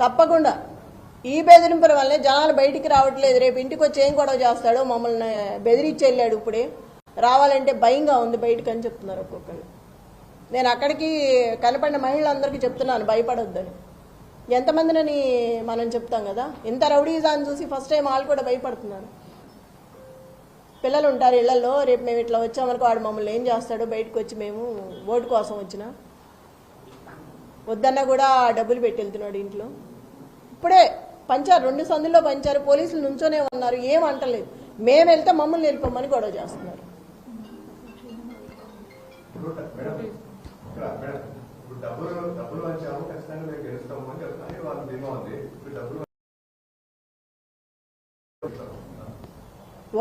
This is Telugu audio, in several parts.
తప్పకుండా. ఈ బెదిరింపుల వల్లే జనాలు బయటికి రావట్లేదు. రేపు ఇంటికి వచ్చి ఏం గొడవ చేస్తాడో మమ్మల్ని బెదిరించి వెళ్ళాడు ఇప్పుడే. రావాలంటే భయంగా ఉంది బయటకు అని చెప్తున్నారు ఒక్కొక్కరు. నేను అక్కడికి కనపడిన మహిళలందరికీ చెప్తున్నాను భయపడొద్దని. ఎంతమందినని మనం చెప్తాం కదా? ఇంత రౌడీజాన్ని చూసి ఫస్ట్ టైం వాళ్ళు కూడా భయపడుతున్నారు. పిల్లలు ఉంటారు ఇళ్ళలో రేపు మేము ఇట్లా వచ్చామనుకో వాడు మమ్మల్ని ఏం చేస్తాడో బయటకు వచ్చి మేము ఓటు కోసం వచ్చినా. వద్దన్నా కూడా డబ్బులు పెట్టి వెళ్తున్నాడు ఇంట్లో. ఇప్పుడే పంచారు రెండు సందుల్లో పంచారు పోలీసులు నుంచోనే ఉన్నారు ఏం అంటలేదు. మేము వెళ్తే మమ్మల్ని వెళ్ళిపోమని గొడవ చేస్తున్నారు.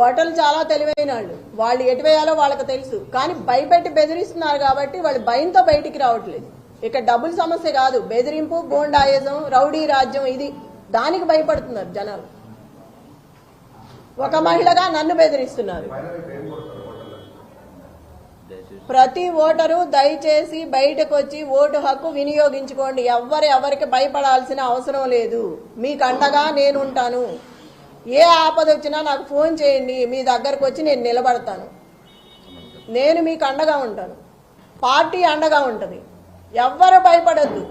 ఓటర్లు చాలా తెలివైన వాళ్ళు. వాళ్ళు ఎటు వేయాలో వాళ్ళకి తెలుసు. కానీ భయపెట్టి బెదిరిస్తున్నారు కాబట్టి వాళ్ళు భయంతో బయటికి రావట్లేదు. ఇక్కడ డబ్బుల సమస్య కాదు. బెదిరింపు గోండాయుధం రౌడీ రాజ్యం ఇది. దానికి భయపడుతున్నారు జనాలు. ఒక మహిళగా నన్ను బెదిరిస్తున్నారు. ప్రతి ఓటరు దయచేసి బయటకు వచ్చి ఓటు హక్కు వినియోగించుకోండి. ఎవరు ఎవరికి భయపడాల్సిన అవసరం లేదు. మీకు అండగా నేను ఉంటాను ఏ ఆపద వచ్చినా నాకు ఫోన్ చేయండి. మీ దగ్గరకు వచ్చి నేను నిలబడతాను. నేను మీకు అండగా ఉంటాను. పార్టీ అండగా ఉంటుంది. ఎవ్వరు భయపడద్దు.